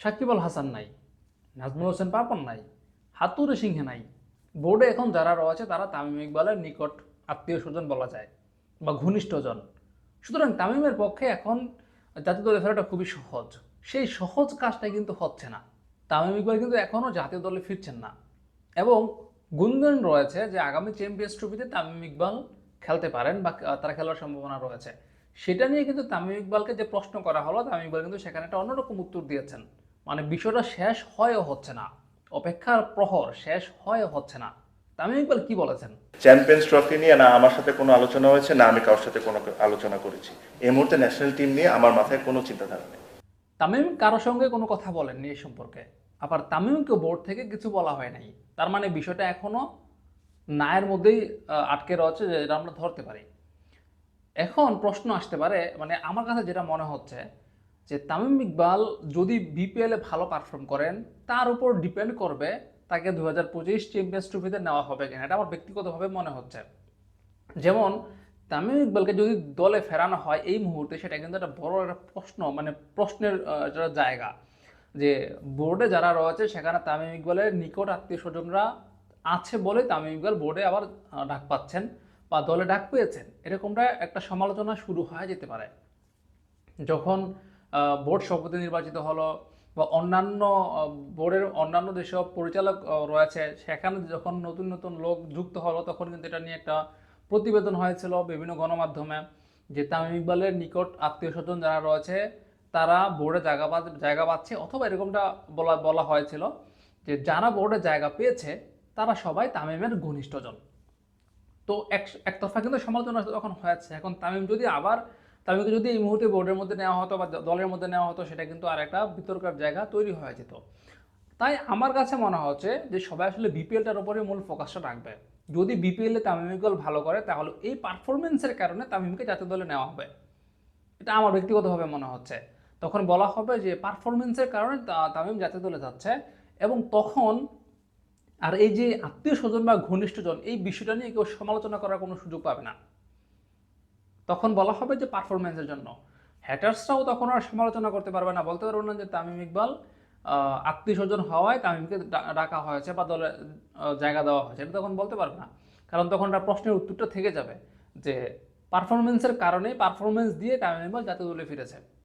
সাকিব আল হাসান নাই, নাজমুল হোসেন পাপন নাই, হাতুরে সিংহে নাই। বোর্ডে এখন যারা রয়েছে, তারা তামিম ইকবালের নিকট আত্মীয় স্বজন বলা যায় বা ঘনিষ্ঠজন। সুতরাং তামিমের পক্ষে এখন জাতীয় দলে ফেরাটা খুবই সহজ। সেই সহজ কাজটা কিন্তু হচ্ছে না। তামিম ইকবাল কিন্তু এখনও জাতীয় দলে ফিরছেন না। এবং গুঞ্জন রয়েছে যে আগামী চ্যাম্পিয়ন্স ট্রফিতে তামিম ইকবাল খেলতে পারেন বা তারা খেলার সম্ভাবনা রয়েছে। সেটা নিয়ে কিন্তু তামিম ইকবালকে যে প্রশ্ন করা হলো, তামিম ইকবাল কিন্তু সেখানে একটা অন্যরকম উত্তর দিয়েছেন। মানে বিষয়টা শেষ হয়েও হচ্ছে না। অপেক্ষার প্রহর শেষ হয়েও হচ্ছে না। তামিম ইকবাল কি বলেছেন? চ্যাম্পিয়ন্স ট্রফি নিয়ে না আমার সাথে কোনো আলোচনা হয়েছে না আমি কারোর সাথে কোনো আলোচনা করেছি। এই মুহূর্তে ন্যাশনাল টিম নিয়ে আমার মাথায় কোনো চিন্তাধারা নেই। তামিম কারোর সঙ্গে কোনো কথা বলেননি এই সম্পর্কে। আবার তামিমকে বোর্ড থেকে কিছু বলা হয় নাই। তার মানে বিষয়টা এখনও নায়ের মধ্যেই আটকে রয়েছে যেটা আমরা ধরতে পারি। এখন প্রশ্ন আসতে পারে মানে আমার কাছে যেটা মনে হচ্ছে যে তামিম ইকবাল যদি বিপিএলে ভালো পারফর্ম করেন, তার উপর ডিপেন্ড করবে তাকে দু হাজার পঁচিশ চ্যাম্পিয়ন্স ট্রফিতে নেওয়া হবে কিনা। এটা আমার ব্যক্তিগতভাবে মনে হচ্ছে। যেমন তামিম ইকবালকে যদি দলে ফেরানো হয় এই মুহূর্তে, সেটা কিন্তু একটা বড় একটা প্রশ্ন মানে প্রশ্নের একটা জায়গা। যে বোর্ডে যারা রয়েছে, সেখানে তামিম ইকবালের নিকট আত্মীয় স্বজনরা আছে বলে তামিম ইকবাল বোর্ডে আবার ডাক পাচ্ছেন বা দলে ডাক পেয়েছেন। এরকমটা একটা সমালোচনা শুরু হয়ে যেতে পারে। যখন বোর্ড সভাপতি নির্বাচিত হলো বা অন্যান্য বোর্ডের অন্যান্য যেসব পরিচালক রয়েছে, সেখানে যখন নতুন নতুন লোক যুক্ত হলো, তখন কিন্তু এটা নিয়ে একটা প্রতিবেদন হয়েছিল বিভিন্ন গণমাধ্যমে যে তামিম ইকবালের নিকট আত্মীয় স্বজন যারা রয়েছে, তারা বোর্ডে জায়গা জায়গা পাচ্ছে অথবা এরকমটা বলা বলা হয়েছিল যে যারা বোর্ডে জায়গা পেয়েছে, তারা সবাই তামিমের ঘনিষ্ঠজন তো এক, একতরফা কিন্তু সমালোচনা তখন হয়েছে। এখন তামিম যদি আবার তামিমকে যদি এই মুহূর্তে বোর্ডের মধ্যে নেওয়া হতো বা দলের মধ্যে নেওয়া হতো, সেটা কিন্তু আর একটা বিতর্কের জায়গা তৈরি হয়ে যেত। তাই আমার কাছে মনে হচ্ছে যে সবাই আসলে বিপিএলটার উপরে মূল ফোকাসটা রাখবে। যদি বিপিএলে তামিম ইকবাল ভালো করে, তাহলে এই পারফরমেন্সের কারণে তামিমকে জাতীয় দলে নেওয়া হবে। এটা আমার ব্যক্তিগতভাবে মনে হচ্ছে। তখন বলা হবে যে পারফরমেন্সের কারণে তামিম জাতীয় দলে যাচ্ছে এবং তখন আর এই যে আত্মীয় স্বজন বা ঘনিষ্ঠজন এই বিষয়টা নিয়ে কেউ সমালোচনা করার কোনো সুযোগ পাবে না। তখন বলা হবে যে পারফরমেন্সের জন্য। হ্যাটার্সরাও তখন আর সমালোচনা করতে পারবে না। বলতে পারবে না যে তামিম ইকবাল আত্মীয় স্বজন হওয়ায় তামিমকে ডাকা হয়েছে বা দলে জায়গা দেওয়া হয়েছে। এটা তখন বলতে পারবে না। কারণ তখন একটা প্রশ্নের উত্তরটা থেকে যাবে যে পারফরমেন্সের কারণে পারফরমেন্স দিয়ে তামিম ইকবাল জাতীয় দলে ফিরেছে।